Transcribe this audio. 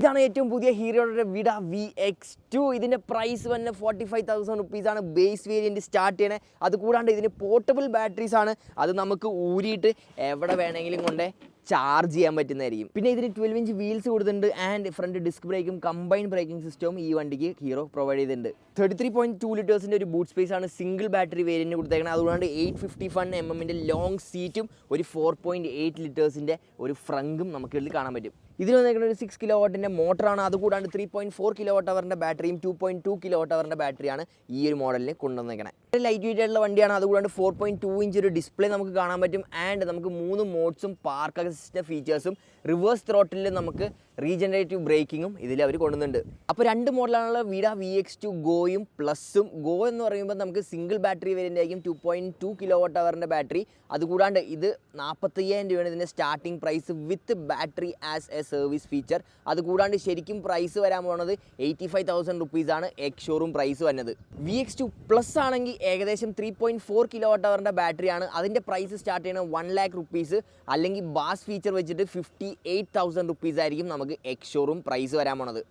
ഇതാണ് ഏറ്റവും പുതിയ ഹീറോയുടെ വിട വി എക്സ് ടു ഇതിന്റെ പ്രൈസ് വന്നെ ഫോർട്ടി ഫൈവ് തൗസൻഡ് റുപ്പീസാണ് ബേസ് വേരിയന്റ് സ്റ്റാർട്ട് ചെയ്യണേ. അതുകൂടാണ്ട് ഇതിന് പോർട്ടബിൾ ബാറ്ററീസ് ആണ്. അത് നമുക്ക് ഊരിയിട്ട് എവിടെ വേണമെങ്കിലും കൊണ്ട് ചാർജ് ചെയ്യാൻ പറ്റുന്നതായിരിക്കും. പിന്നെ ഇതിന് ട്വൽവ് ഇഞ്ച് വീൽസ് കൊടുത്തിട്ടുണ്ട്. ആൻഡ് ഫ്രണ്ട് ഡിസ്ക് ബ്രേക്കും കമ്പൈൻ ബ്രേക്കിംഗ് സിസ്റ്റവും ഈ വണ്ടിക്ക് ഹീറോ പ്രൊവൈഡ് ചെയ്തിട്ടുണ്ട്. തേർട്ടി ത്രീ പോയിന്റ് ടു ലിറ്റേഴ്സിന്റെ ഒരു ബൂട്ട് സ്പേസ് ആണ് സിംഗിൾ ബാറ്ററി വേരിയന്റ് കൊടുത്തേക്കുന്നത് അതുകൊണ്ട് എയ്റ്റ് ഫിഫ്റ്റി ഫൺ എം എമ്മിന്റെ ലോങ് സീറ്റും ഒരു ഫോർ പോയിന്റ് എയ്റ്റ് ലിറ്റേഴ്സിന്റെ ഒരു ഫ്രങ്കും നമുക്ക് ഇതിൽ കാണാൻ പറ്റും. ഇതിൽ വന്നേക്കുന്ന ഒരു സിക്സ് കിലോ വാട്ടിന്റെ മോട്ടറാണ്. അതുകൂടാണ്ട് three point four kilo watt അവറിന്റെ ബാറ്ററിയും two point two kilo watt അവറിന്റെ ബാറ്ററിയാണ് ഈ ഒരു മോഡലിൽ കൊണ്ടുവന്നേക്കണേ. ലൈറ്റ് വെയിറ്റ് ആയിട്ടുള്ള വണ്ടിയാണ്. അതുകൂടാണ്ട് ഫോർ പോയിന്റ് ടു ഇഞ്ച് ഒരു ഡിസ്പ്ലേ നമുക്ക് കാണാൻ പറ്റും. ആൻഡ് നമുക്ക് മൂന്ന് മോഡ്സും പാർക്ക് അസിസ്റ്റ ഫീച്ചേഴ്സും റിവേഴ്സ് ത്രോട്ടിൽ നമുക്ക് റീജനറേറ്റീവ് ബ്രേക്കിങ്ങും ഇതിൽ അവർ കൊണ്ടുവന്നുണ്ട് അപ്പോൾ രണ്ട് മോഡലാണുള്ള വീഡ വി എക്സ് ടു ഗോയും പ്ലസും ഗോ എന്ന് പറയുമ്പോൾ നമുക്ക് സിംഗിൾ ബാറ്ററി വേരിയന്റ് ആയിരിക്കും. Two point two kilo watt അവറിന്റെ battery അതുകൂടാണ്ട് ഇത് നാൽപ്പത്തയ്യായിരം രൂപയാണ് ഇതിന്റെ starting price with battery as a service feature അതുകൂടാണ്ട് ശരിക്കും പ്രൈസ് വരാൻ പോകുന്നത് എയ്റ്റി ഫൈവ് തൗസൻഡ് റുപ്പീസാണ് എക്സ് ഷോറൂം പ്രൈസ് വരുന്നത് വി എക്സ് ടു പ്ലസ് ആണെങ്കിൽ ഏകദേശം three point four kilo watt അവറിന്റെ ബാറ്ററിയാണ് അതിന്റെ പ്രൈസ് സ്റ്റാർട്ട് ചെയ്യുന്നത് വൺ ലാക്ക് റുപ്പീസ് അല്ലെങ്കിൽ ബാസ് ഫീച്ചർ വെച്ചിട്ട് ഫിഫ്റ്റി എയ്റ്റ് തൗസൻഡ് റുപ്പീസ് ആയിരിക്കും നമുക്ക് എക്സ് ഷോറൂം പ്രൈസ് വരാൻ പോണത്.